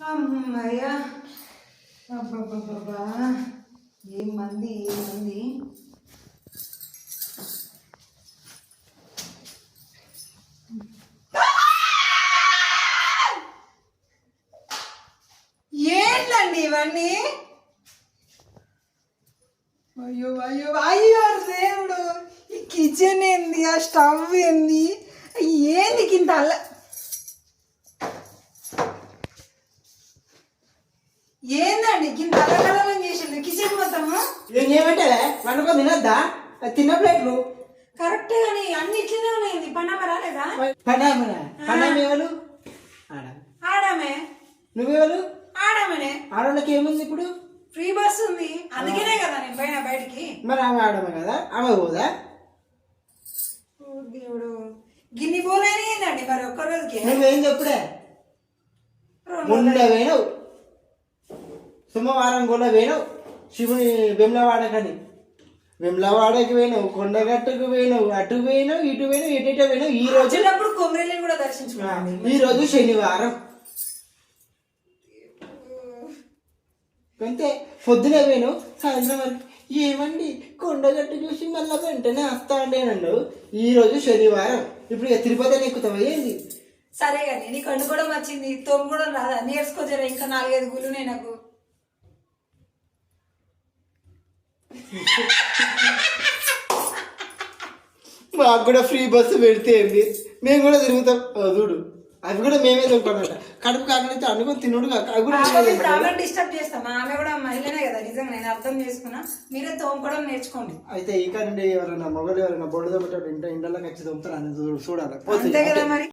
అమ్మయ్యా. అబ్బబ్బబ్బబ్బా. ఏం మంది ఏం మంది? ఏంటండి ఇవన్నీ? అయ్యో అయ్యో అయ్యో దేవుడు ఈ కిచెన్ ఏంది ఆ స్టవ్ ఏంది? ఏంది కింద అల్ల ఏందండి కింద అల్లకల్లం చేసింది. కిచెన్ మొత్తము ఏం చేయమంటే వండుకో తినద్దా? తిన్న ప్లేట్లు కరెక్ట్ కానీ అన్ని ఇట్లనే ఉన్నాయి పన్నమ్మ రాలేదా? పనామన పనామ ఎవరు? ఆడ. ఆడామే. నువ్వెవరు ఆడామనే. ఆడవాళ్ళకి ఏముంది ఇప్పుడు? ఫ్రీ బస్ ఉంది. అందుకనే కదా నేను పోయినా బయటికి. మరి ఆమె ఆడమే కదా? ఆమె పోదా? దేవుడు. గిన్ని పోలేని ఏందండి మరి ఒక్క రోజుకి? నువ్వేం చెప్పుడే? రెండు సోమవారం కూడా పోయినావు. శివుని వెమ్లవాడకని. వెమ్లవాడకి పోయినావు కొండగట్టుకు పోయినావు అటు పోయినావు ఇటు పోయినావు ఎటు ఇటు పోయినావు. ఈ రోజు వచ్చినప్పుడు కూడా దర్శించుకున్నాను ఈ రోజు శనివారం. అంతే పొద్దునే పోయినావు. సాయంత్రం వరకు ఏమండి కొండగట్టు చూసి మళ్ళీ వెంటనే వస్తా అండి నన్ను ఈ రోజు శనివారం. ఇప్పుడు ఇక తిరుపతి ఎక్కుతావా ఏంది? సరే కానీ నీకు వండుకోవడం వచ్చింది తోము కూడా రాదా? నేర్చుకో జర ఇంకా నాలుగైదు గుళ్ళునే నాకు. మాకు కూడా ఫ్రీ బస్సు పెడితే ఏంది? మేము కూడా తిరుగుతాం. చూడు. అవి కూడా మేమే తిరుగుతామంట కడుపు కాకనైతే అనుకుని తినుడు కాక అవి కూడా డిస్టర్బ్ చేస్తాం. ఆమె కూడా మహిళనే కదా నిజంగా నేను అర్థం చేసుకున్నా. మీరే తోముకోవడం నేర్చుకోండి. అయితే ఈ నుండి ఎవరైనా మొగలు ఎవరైనా బొడ్డు దొబ్బేటప్పుడు ఇంట ఇండలోకి వచ్చి దొమ్ముతారు అని చూడాలి. అంతే కదా మరి.